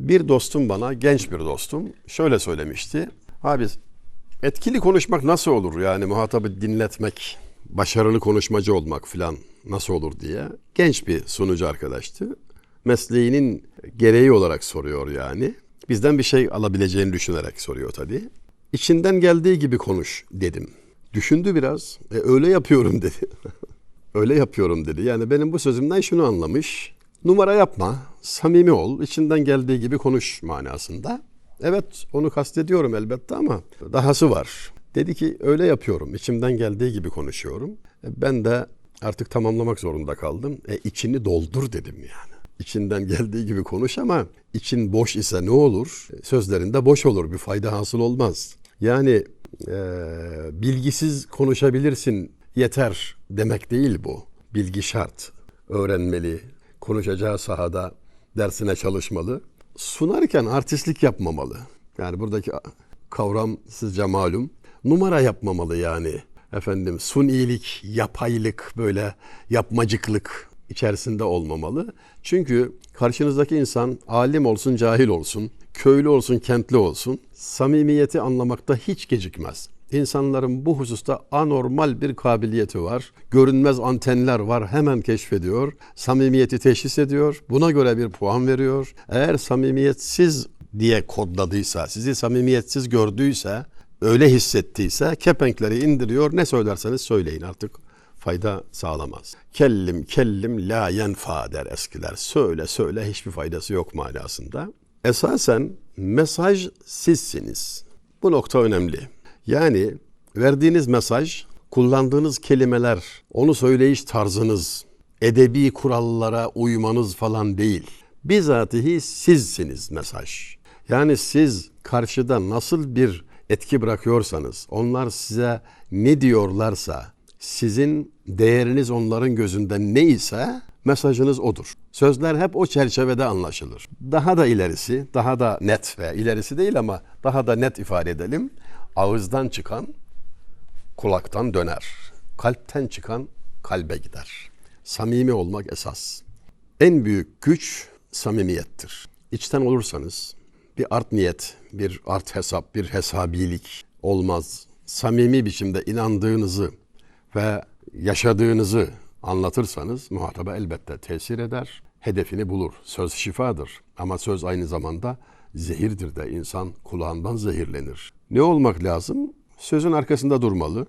Bir dostum bana, genç bir dostum şöyle söylemişti. Abi etkili konuşmak nasıl olur yani muhatabı dinletmek, başarılı konuşmacı olmak filan nasıl olur diye. Genç bir sunucu arkadaştı. Mesleğinin gereği olarak soruyor yani. Bizden bir şey alabileceğini düşünerek soruyor tabii. İçinden geldiği gibi konuş dedim. Düşündü biraz. E, öyle yapıyorum dedi. öyle yapıyorum dedi. Yani benim bu sözümden şunu anlamış. Numara yapma, samimi ol, içinden geldiği gibi konuş manasında. Evet onu kastediyorum elbette ama dahası var. Dedi ki öyle yapıyorum, içimden geldiği gibi konuşuyorum. E, ben de artık tamamlamak zorunda kaldım. E içini doldur dedim yani. İçinden geldiği gibi konuş ama için boş ise ne olur? E, Sözlerinde boş olur, bir fayda hasıl olmaz. Yani e, bilgisiz konuşabilirsin yeter demek değil bu. Bilgi şart, öğrenmeli, konuşacağı sahada dersine çalışmalı. Sunarken artistlik yapmamalı. Yani buradaki kavram sizce malum. Numara yapmamalı yani. Efendim sunilik, yapaylık, böyle yapmacıklık içerisinde olmamalı. Çünkü karşınızdaki insan alim olsun, cahil olsun, köylü olsun, kentli olsun samimiyeti anlamakta hiç gecikmez. İnsanların bu hususta anormal bir kabiliyeti var. Görünmez antenler var. Hemen keşfediyor. Samimiyeti teşhis ediyor. Buna göre bir puan veriyor. Eğer samimiyetsiz diye kodladıysa, sizi samimiyetsiz gördüyse, öyle hissettiyse kepenkleri indiriyor. Ne söylerseniz söyleyin artık fayda sağlamaz. Kellim kellim la yenfa der eskiler. Söyle söyle hiçbir faydası yok manasında. Esasen mesaj sizsiniz. Bu nokta önemli. Yani verdiğiniz mesaj, kullandığınız kelimeler, onu söyleyiş tarzınız, edebi kurallara uymanız falan değil. Bizatihi sizsiniz mesaj. Yani siz karşıda nasıl bir etki bırakıyorsanız, onlar size ne diyorlarsa, sizin değeriniz onların gözünde neyse mesajınız odur. Sözler hep o çerçevede anlaşılır. Daha da ilerisi, daha da net ve ilerisi değil ama daha da net ifade edelim. Ağızdan çıkan kulaktan döner. Kalpten çıkan kalbe gider. Samimi olmak esas. En büyük güç samimiyettir. İçten olursanız bir art niyet, bir art hesap, bir hesabilik olmaz. Samimi biçimde inandığınızı ve yaşadığınızı anlatırsanız muhataba elbette tesir eder, hedefini bulur. Söz şifadır ama söz aynı zamanda zehirdir de insan kulağından zehirlenir. Ne olmak lazım? Sözün arkasında durmalı,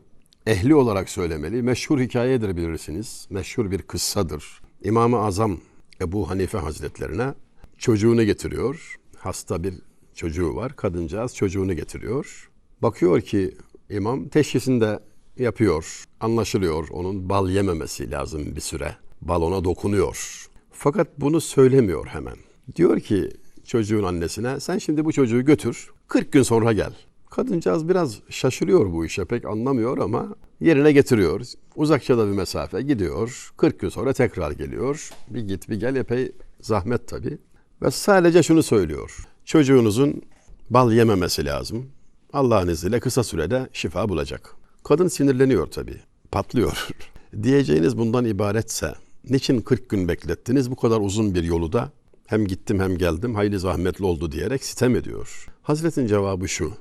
ehli olarak söylemeli. Meşhur hikayedir bilirsiniz, meşhur bir kıssadır. İmam-ı Azam Ebu Hanife Hazretlerine çocuğunu getiriyor. Hasta bir çocuğu var. Kadıncağız çocuğunu getiriyor. Bakıyor ki imam teşhisinde yapıyor. Anlaşılıyor onun bal yememesi lazım bir süre. Balona dokunuyor. Fakat bunu söylemiyor hemen. Diyor ki çocuğun annesine sen şimdi bu çocuğu götür 40 gün sonra gel. Kadıncağız biraz şaşırıyor bu işe pek anlamıyor ama yerine getiriyor. Uzakça da bir mesafe gidiyor. 40 gün sonra tekrar geliyor. Bir git bir gel epey zahmet tabii. Ve sadece şunu söylüyor. Çocuğunuzun bal yememesi lazım. Allah'ın izniyle kısa sürede şifa bulacak. Kadın sinirleniyor tabii. Patlıyor. Diyeceğiniz bundan ibaretse niçin 40 gün beklettiniz bu kadar uzun bir yolu da hem gittim hem geldim hayli zahmetli oldu diyerek sitem ediyor. Hazretin cevabı şu.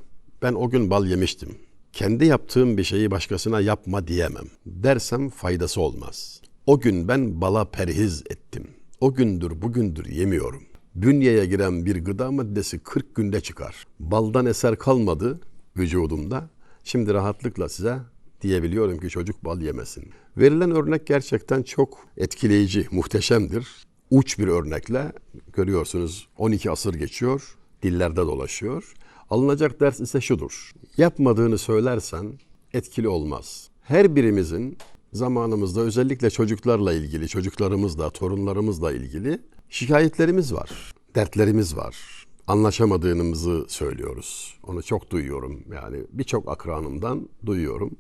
Ben o gün bal yemiştim. Kendi yaptığım bir şeyi başkasına yapma diyemem. Dersem faydası olmaz. O gün ben bala perhiz ettim. O gündür bugündür yemiyorum. Bünyeye giren bir gıda maddesi 40 günde çıkar. Baldan eser kalmadı vücudumda. Şimdi rahatlıkla size diyebiliyorum ki çocuk bal yemesin. Verilen örnek gerçekten çok etkileyici, muhteşemdir. Uç bir örnekle görüyorsunuz 12 asır geçiyor, dillerde dolaşıyor. Alınacak ders ise şudur. Yapmadığını söylersen etkili olmaz. Her birimizin zamanımızda özellikle çocuklarla ilgili, çocuklarımızla, torunlarımızla ilgili şikayetlerimiz var, dertlerimiz var. Anlaşamadığımızı söylüyoruz. Onu çok duyuyorum. Yani birçok akranımdan duyuyorum.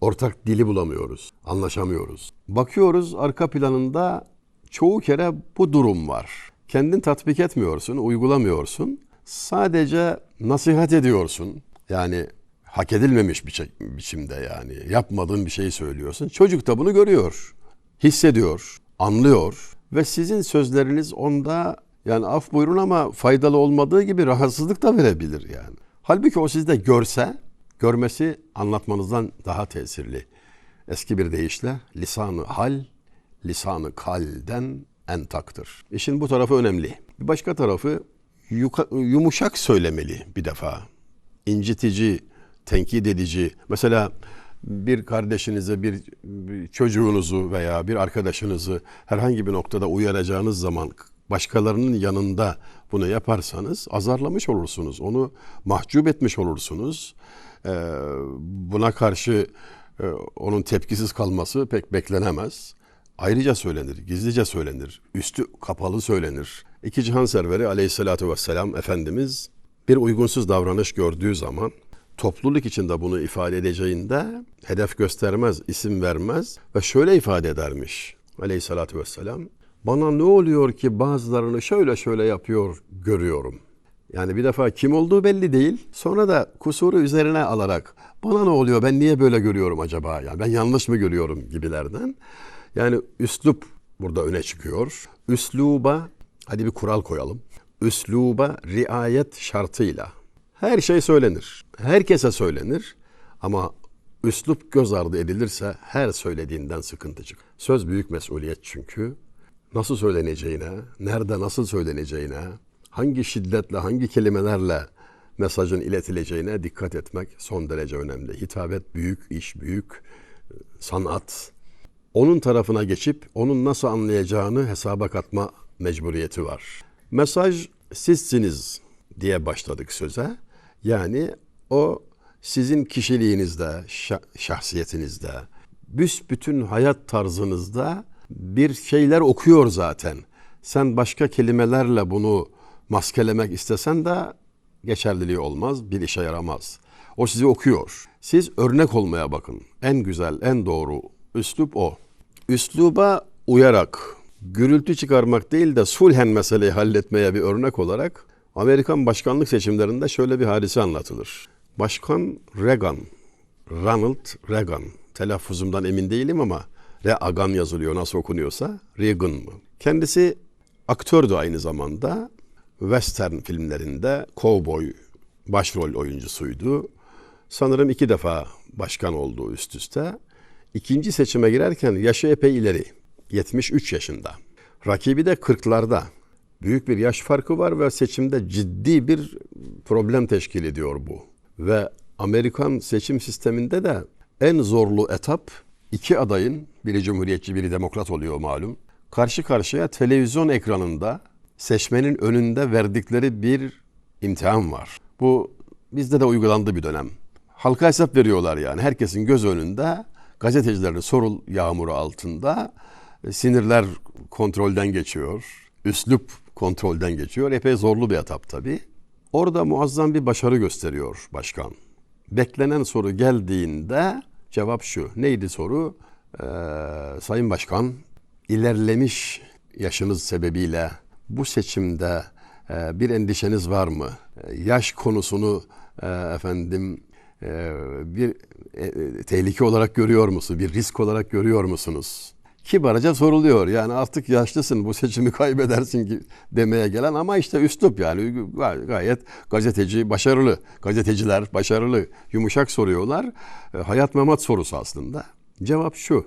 Ortak dili bulamıyoruz, anlaşamıyoruz. Bakıyoruz arka planında çoğu kere bu durum var. Kendin tatbik etmiyorsun, uygulamıyorsun. Sadece nasihat ediyorsun. Yani hak edilmemiş bir biçimde yani. Yapmadığın bir şeyi söylüyorsun. Çocuk da bunu görüyor, hissediyor, anlıyor ve sizin sözleriniz onda Yani af buyurun ama faydalı olmadığı gibi rahatsızlık da verebilir yani. Halbuki o sizde görse, görmesi anlatmanızdan daha tesirli. Eski bir deyişle lisanı hal, lisanı kalden en taktır. İşin bu tarafı önemli. Bir başka tarafı yumuşak söylemeli bir defa. İncitici, tenkit edici. Mesela bir kardeşinize, bir, bir çocuğunuzu veya bir arkadaşınızı herhangi bir noktada uyaracağınız zaman başkalarının yanında bunu yaparsanız azarlamış olursunuz. Onu mahcup etmiş olursunuz. Ee, buna karşı e, onun tepkisiz kalması pek beklenemez. Ayrıca söylenir, gizlice söylenir, üstü kapalı söylenir. İki cihan serveri aleyhissalatü vesselam Efendimiz bir uygunsuz davranış gördüğü zaman topluluk içinde bunu ifade edeceğinde hedef göstermez, isim vermez ve şöyle ifade edermiş aleyhissalatü vesselam. Bana ne oluyor ki bazılarını şöyle şöyle yapıyor görüyorum. Yani bir defa kim olduğu belli değil. Sonra da kusuru üzerine alarak bana ne oluyor ben niye böyle görüyorum acaba? Yani ben yanlış mı görüyorum gibilerden. Yani üslup burada öne çıkıyor. Üsluba hadi bir kural koyalım. Üsluba riayet şartıyla her şey söylenir. Herkese söylenir ama üslup göz ardı edilirse her söylediğinden sıkıntı çıkar. Söz büyük mesuliyet çünkü. Nasıl söyleneceğine, nerede nasıl söyleneceğine, hangi şiddetle, hangi kelimelerle mesajın iletileceğine dikkat etmek son derece önemli. Hitabet büyük, iş büyük, sanat. Onun tarafına geçip onun nasıl anlayacağını hesaba katma mecburiyeti var. Mesaj sizsiniz diye başladık söze. Yani o sizin kişiliğinizde, şahsiyetinizde, büsbütün hayat tarzınızda bir şeyler okuyor zaten. Sen başka kelimelerle bunu maskelemek istesen de geçerliliği olmaz, bir işe yaramaz. O sizi okuyor. Siz örnek olmaya bakın. En güzel, en doğru üslup o. Üsluba uyarak, gürültü çıkarmak değil de sulhen meseleyi halletmeye bir örnek olarak Amerikan başkanlık seçimlerinde şöyle bir hadise anlatılır. Başkan Reagan, Ronald Reagan, telaffuzumdan emin değilim ama Reagan yazılıyor nasıl okunuyorsa, Reagan mı? Kendisi aktördü aynı zamanda. Western filmlerinde cowboy başrol oyuncusuydu. Sanırım iki defa başkan oldu üst üste. İkinci seçime girerken yaşı epey ileri. 73 yaşında. Rakibi de 40'larda. Büyük bir yaş farkı var ve seçimde ciddi bir problem teşkil ediyor bu. Ve Amerikan seçim sisteminde de en zorlu etap iki adayın, biri cumhuriyetçi biri demokrat oluyor malum. Karşı karşıya televizyon ekranında seçmenin önünde verdikleri bir imtihan var. Bu bizde de uygulandı bir dönem. Halka hesap veriyorlar yani. Herkesin göz önünde gazetecilerin sorul yağmuru altında sinirler kontrolden geçiyor. Üslup kontrolden geçiyor. Epey zorlu bir etap tabii. Orada muazzam bir başarı gösteriyor başkan. Beklenen soru geldiğinde cevap şu. Neydi soru? Ee, Sayın Başkan, ilerlemiş yaşınız sebebiyle bu seçimde e, bir endişeniz var mı? E, yaş konusunu e, efendim e, bir e, e tehlike olarak görüyor musunuz? Bir risk olarak görüyor musunuz? Kibarca soruluyor. Yani artık yaşlısın bu seçimi kaybedersin ki demeye gelen ama işte üslup yani gayet gazeteci başarılı. Gazeteciler başarılı yumuşak soruyorlar. E, hayat memat sorusu aslında. Cevap şu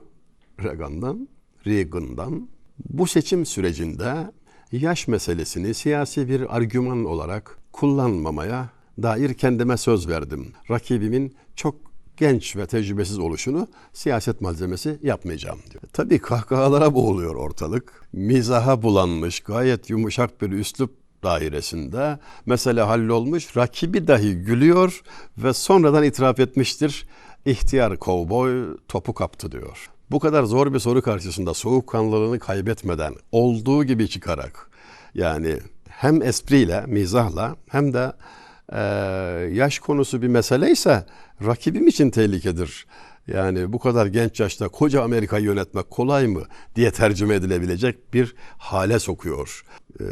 Reagan'dan, Reagan'dan bu seçim sürecinde yaş meselesini siyasi bir argüman olarak kullanmamaya dair kendime söz verdim. Rakibimin çok genç ve tecrübesiz oluşunu siyaset malzemesi yapmayacağım diyor. Tabii kahkahalara boğuluyor ortalık. Mizaha bulanmış, gayet yumuşak bir üslup dairesinde mesele hallolmuş, rakibi dahi gülüyor ve sonradan itiraf etmiştir. İhtiyar kovboy topu kaptı diyor. Bu kadar zor bir soru karşısında soğukkanlılığını kaybetmeden olduğu gibi çıkarak yani hem espriyle, mizahla hem de e, yaş konusu bir mesele ise rakibim için tehlikedir. Yani bu kadar genç yaşta koca Amerika'yı yönetmek kolay mı diye tercüme edilebilecek bir hale sokuyor. E,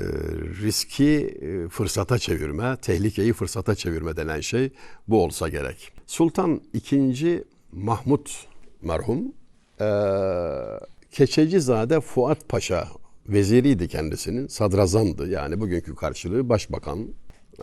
riski fırsata çevirme, tehlikeyi fırsata çevirme denen şey bu olsa gerek. Sultan II. Mahmut merhum e, Keçecizade Fuat Paşa veziriydi kendisinin. Sadrazamdı yani bugünkü karşılığı başbakan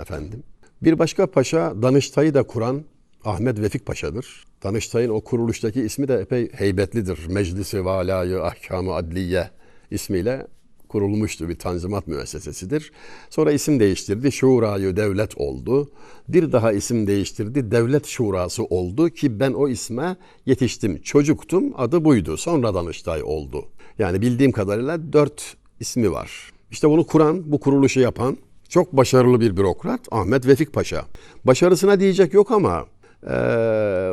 efendim. Bir başka paşa Danıştay'ı da kuran Ahmet Vefik Paşa'dır. Danıştay'ın o kuruluştaki ismi de epey heybetlidir. Meclisi Valayı Ahkamı Adliye ismiyle kurulmuştu bir tanzimat müessesesidir. Sonra isim değiştirdi. Şurayı devlet oldu. Bir daha isim değiştirdi. Devlet şurası oldu ki ben o isme yetiştim. Çocuktum adı buydu. Sonra Danıştay oldu. Yani bildiğim kadarıyla dört ismi var. İşte bunu kuran, bu kuruluşu yapan çok başarılı bir bürokrat Ahmet Vefik Paşa. Başarısına diyecek yok ama eee,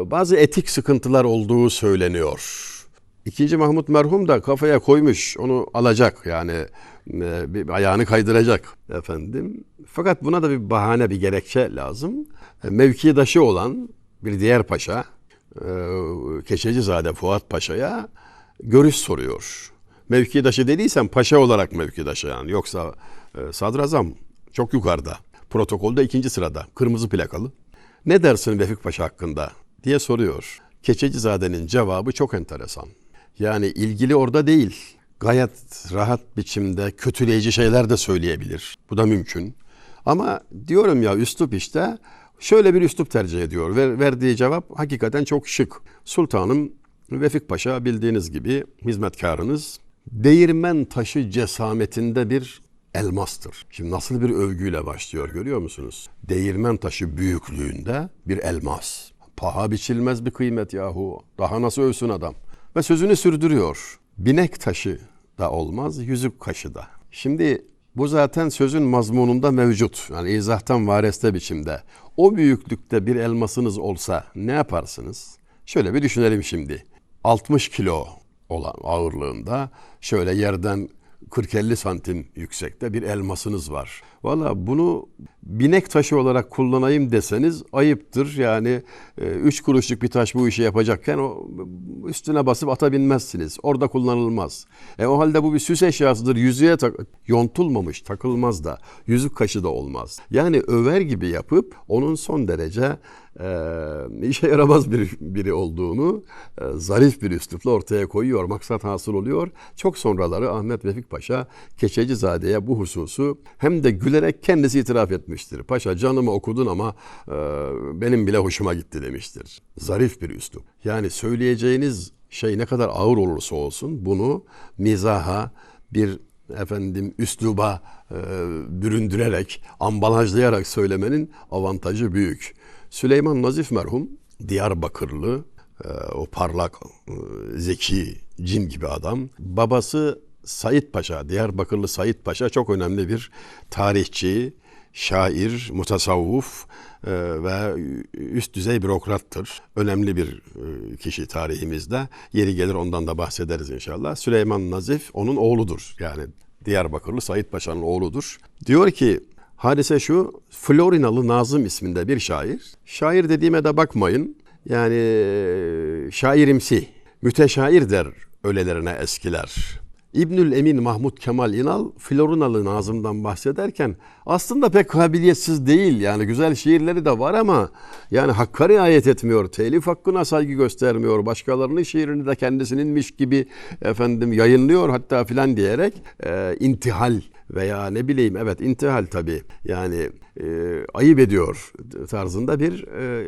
bazı etik sıkıntılar olduğu söyleniyor. İkinci Mahmut merhum da kafaya koymuş onu alacak yani e, bir ayağını kaydıracak efendim. Fakat buna da bir bahane bir gerekçe lazım. E, Mevkidaşı olan bir diğer paşa e, Keşecizade Fuat Paşa'ya görüş soruyor. Mevkidaşı dediysem paşa olarak mevkidaşı yani yoksa e, sadrazam çok yukarıda. Protokolde ikinci sırada kırmızı plakalı. Ne dersin Vefik Paşa hakkında diye soruyor. Keçecizade'nin cevabı çok enteresan. Yani ilgili orada değil. Gayet rahat biçimde kötüleyici şeyler de söyleyebilir. Bu da mümkün. Ama diyorum ya üslup işte şöyle bir üslup tercih ediyor. Ver, verdiği cevap hakikaten çok şık. Sultanım Vefik Paşa bildiğiniz gibi hizmetkarınız değirmen taşı cesametinde bir elmastır. Şimdi nasıl bir övgüyle başlıyor görüyor musunuz? Değirmen taşı büyüklüğünde bir elmas. Paha biçilmez bir kıymet yahu. Daha nasıl övsün adam? Ve sözünü sürdürüyor. Binek taşı da olmaz, yüzük kaşı da. Şimdi bu zaten sözün mazmununda mevcut. Yani izahtan vareste biçimde. O büyüklükte bir elmasınız olsa ne yaparsınız? Şöyle bir düşünelim şimdi. 60 kilo olan ağırlığında şöyle yerden 40-50 santim yüksekte bir elmasınız var. Valla bunu binek taşı olarak kullanayım deseniz ayıptır. Yani e, üç kuruşluk bir taş bu işi yapacakken o üstüne basıp ata binmezsiniz. Orada kullanılmaz. E o halde bu bir süs eşyasıdır. Yüzüğe tak yontulmamış, takılmaz da. Yüzük kaşı da olmaz. Yani över gibi yapıp onun son derece e, işe yaramaz bir biri olduğunu zarif bir üslupla ortaya koyuyor. Maksat hasıl oluyor. Çok sonraları Ahmet Vefik Paşa Keçecizade'ye bu hususu hem de gülerek kendisi itiraf etmiştir. Paşa canımı okudun ama benim bile hoşuma gitti demiştir. Zarif bir üslup. Yani söyleyeceğiniz şey ne kadar ağır olursa olsun bunu mizaha bir efendim üsluba e, büründürerek, ambalajlayarak söylemenin avantajı büyük. Süleyman Nazif merhum Diyarbakırlı, e, o parlak, e, zeki, cin gibi adam. Babası Said Paşa, Diyarbakırlı Said Paşa çok önemli bir tarihçi, şair, mutasavvuf e, ve üst düzey bürokrattır. Önemli bir kişi tarihimizde. Yeri gelir ondan da bahsederiz inşallah. Süleyman Nazif onun oğludur. Yani Diyarbakırlı Said Paşa'nın oğludur. Diyor ki hadise şu Florinalı Nazım isminde bir şair. Şair dediğime de bakmayın. Yani e, şairimsi, müteşair der ölelerine eskiler. İbnül Emin Mahmut Kemal İnal Florinalı Nazım'dan bahsederken aslında pek kabiliyetsiz değil. Yani güzel şiirleri de var ama yani hakka riayet etmiyor. Telif hakkına saygı göstermiyor. Başkalarının şiirini de kendisininmiş gibi efendim yayınlıyor hatta filan diyerek e, intihal veya ne bileyim evet intihal tabii yani e, ayıp ediyor tarzında bir e,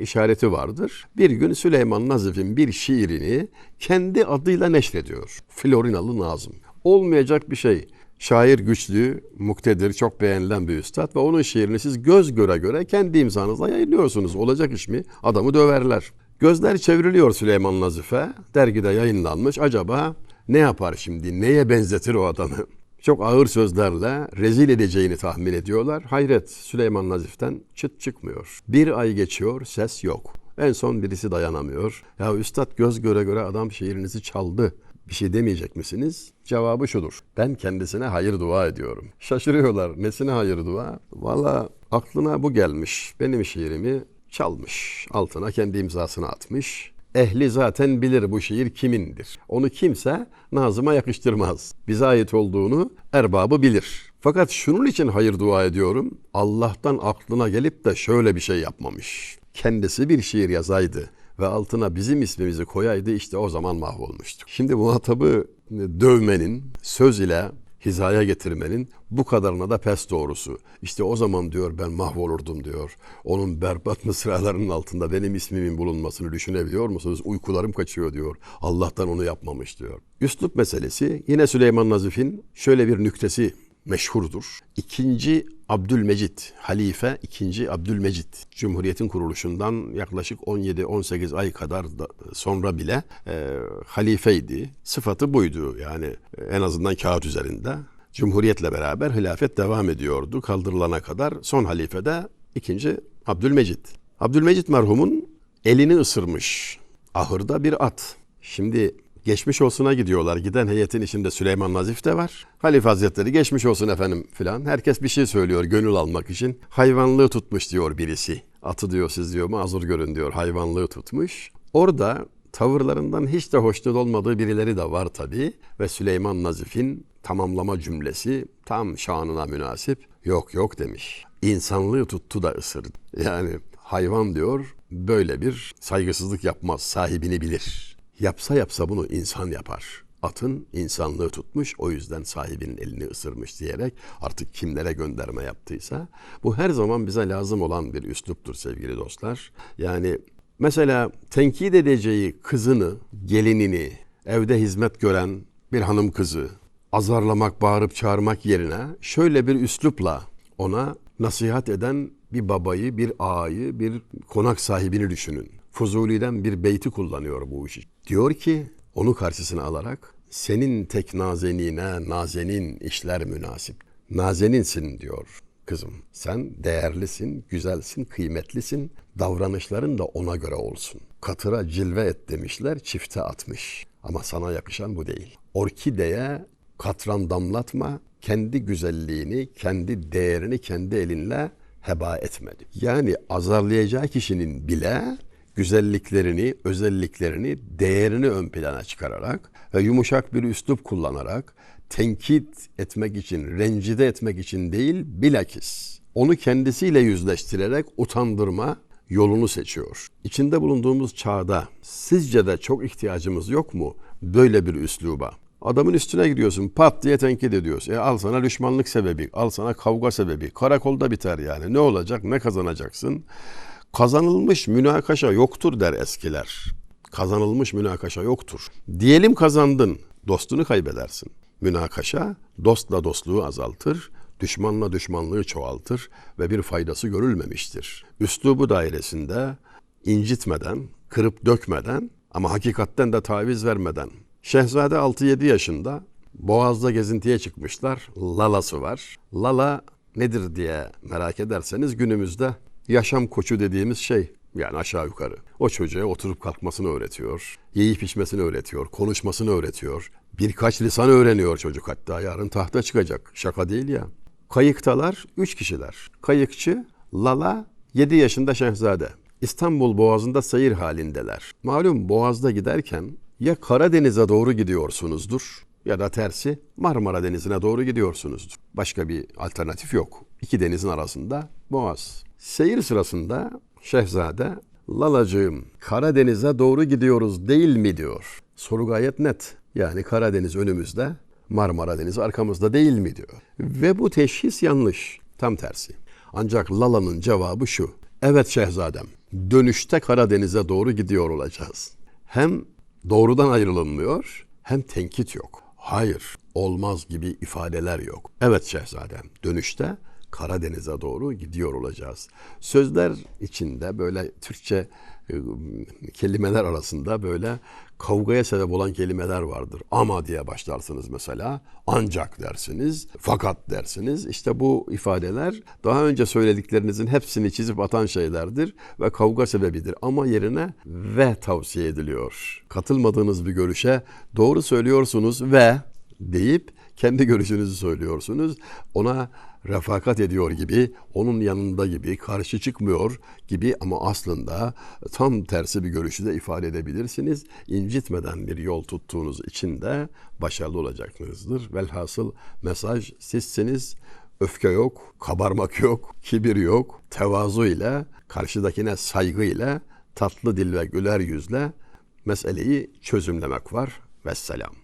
işareti vardır. Bir gün Süleyman Nazif'in bir şiirini kendi adıyla neşrediyor. Florinalı Nazım. Olmayacak bir şey. Şair güçlü, muktedir, çok beğenilen bir üstad ve onun şiirini siz göz göre göre kendi imzanızla yayınlıyorsunuz. Olacak iş mi? Adamı döverler. Gözler çevriliyor Süleyman Nazif'e. Dergide yayınlanmış. Acaba ne yapar şimdi? Neye benzetir o adamı? Çok ağır sözlerle rezil edeceğini tahmin ediyorlar. Hayret Süleyman Nazif'ten çıt çıkmıyor. Bir ay geçiyor ses yok. En son birisi dayanamıyor. Ya üstad göz göre göre adam şiirinizi çaldı. Bir şey demeyecek misiniz? Cevabı şudur. Ben kendisine hayır dua ediyorum. Şaşırıyorlar. Nesine hayır dua? Valla aklına bu gelmiş. Benim şiirimi çalmış. Altına kendi imzasını atmış. Ehli zaten bilir bu şiir kimindir. Onu kimse Nazım'a yakıştırmaz. Bize ait olduğunu erbabı bilir. Fakat şunun için hayır dua ediyorum. Allah'tan aklına gelip de şöyle bir şey yapmamış. Kendisi bir şiir yazaydı ve altına bizim ismimizi koyaydı işte o zaman mahvolmuştuk. Şimdi muhatabı dövmenin, söz ile hizaya getirmenin bu kadarına da pes doğrusu. İşte o zaman diyor ben mahvolurdum diyor. Onun berbat mısralarının altında benim ismimin bulunmasını düşünebiliyor musunuz? Uykularım kaçıyor diyor. Allah'tan onu yapmamış diyor. Üslup meselesi yine Süleyman Nazif'in şöyle bir nüktesi meşhurdur. İkinci Abdülmecit, halife ikinci Abdülmecit, Cumhuriyet'in kuruluşundan yaklaşık 17-18 ay kadar da sonra bile e, halifeydi. Sıfatı buydu yani e, en azından kağıt üzerinde. Cumhuriyetle beraber hilafet devam ediyordu kaldırılana kadar. Son halife de ikinci Abdülmecit. Abdülmecit merhumun elini ısırmış ahırda bir at. Şimdi geçmiş olsuna gidiyorlar. Giden heyetin içinde Süleyman Nazif de var. Halife Hazretleri geçmiş olsun efendim filan. Herkes bir şey söylüyor gönül almak için. Hayvanlığı tutmuş diyor birisi. Atı diyor siz diyor mazur görün diyor hayvanlığı tutmuş. Orada tavırlarından hiç de hoşnut olmadığı birileri de var tabii. Ve Süleyman Nazif'in tamamlama cümlesi tam şanına münasip. Yok yok demiş. İnsanlığı tuttu da ısırdı. Yani hayvan diyor böyle bir saygısızlık yapmaz sahibini bilir. Yapsa yapsa bunu insan yapar. Atın insanlığı tutmuş o yüzden sahibinin elini ısırmış diyerek artık kimlere gönderme yaptıysa bu her zaman bize lazım olan bir üsluptur sevgili dostlar. Yani mesela tenkit edeceği kızını, gelinini, evde hizmet gören bir hanım kızı azarlamak, bağırıp çağırmak yerine şöyle bir üslupla ona nasihat eden bir babayı, bir ağayı, bir konak sahibini düşünün. Fuzuli'den bir beyti kullanıyor bu işi. Diyor ki onu karşısına alarak senin tek nazenine nazenin işler münasip. Nazeninsin diyor kızım. Sen değerlisin, güzelsin, kıymetlisin. Davranışların da ona göre olsun. Katıra cilve et demişler, çifte atmış. Ama sana yakışan bu değil. Orkideye katran damlatma, kendi güzelliğini, kendi değerini kendi elinle heba etmedi. Yani azarlayacağı kişinin bile güzelliklerini, özelliklerini, değerini ön plana çıkararak ve yumuşak bir üslup kullanarak tenkit etmek için, rencide etmek için değil, bilakis onu kendisiyle yüzleştirerek utandırma yolunu seçiyor. İçinde bulunduğumuz çağda sizce de çok ihtiyacımız yok mu böyle bir üsluba? Adamın üstüne giriyorsun pat diye tenkit ediyorsun. E al sana düşmanlık sebebi, al sana kavga sebebi. Karakolda biter yani. Ne olacak, ne kazanacaksın? Kazanılmış münakaşa yoktur der eskiler. Kazanılmış münakaşa yoktur. Diyelim kazandın, dostunu kaybedersin. Münakaşa dostla dostluğu azaltır, düşmanla düşmanlığı çoğaltır ve bir faydası görülmemiştir. Üslubu dairesinde incitmeden, kırıp dökmeden ama hakikatten de taviz vermeden. Şehzade 6-7 yaşında Boğaz'da gezintiye çıkmışlar. Lalası var. Lala nedir diye merak ederseniz günümüzde yaşam koçu dediğimiz şey. Yani aşağı yukarı. O çocuğa oturup kalkmasını öğretiyor. Yiyip içmesini öğretiyor. Konuşmasını öğretiyor. Birkaç lisan öğreniyor çocuk hatta. Yarın tahta çıkacak. Şaka değil ya. Kayıktalar üç kişiler. Kayıkçı, Lala, 7 yaşında şehzade. İstanbul Boğazı'nda seyir halindeler. Malum Boğaz'da giderken ya Karadeniz'e doğru gidiyorsunuzdur ya da tersi Marmara Denizi'ne doğru gidiyorsunuzdur. Başka bir alternatif yok. İki denizin arasında Boğaz. Seyir sırasında Şehzade, Lalacığım Karadeniz'e doğru gidiyoruz değil mi diyor. Soru gayet net. Yani Karadeniz önümüzde, Marmara Denizi arkamızda değil mi diyor. Ve bu teşhis yanlış. Tam tersi. Ancak Lala'nın cevabı şu. Evet şehzadem, dönüşte Karadeniz'e doğru gidiyor olacağız. Hem doğrudan ayrılınmıyor hem tenkit yok. Hayır, olmaz gibi ifadeler yok. Evet şehzadem, dönüşte Karadeniz'e doğru gidiyor olacağız. Sözler içinde böyle Türkçe e, kelimeler arasında böyle kavgaya sebep olan kelimeler vardır. Ama diye başlarsınız mesela. Ancak dersiniz, fakat dersiniz. İşte bu ifadeler daha önce söylediklerinizin hepsini çizip atan şeylerdir ve kavga sebebidir. Ama yerine ve tavsiye ediliyor. Katılmadığınız bir görüşe doğru söylüyorsunuz ve deyip kendi görüşünüzü söylüyorsunuz. Ona refakat ediyor gibi, onun yanında gibi, karşı çıkmıyor gibi ama aslında tam tersi bir görüşü de ifade edebilirsiniz. İncitmeden bir yol tuttuğunuz için de başarılı olacaksınızdır. Velhasıl mesaj sizsiniz. Öfke yok, kabarmak yok, kibir yok. Tevazu ile, karşıdakine saygı ile, tatlı dil ve güler yüzle meseleyi çözümlemek var. Vesselam.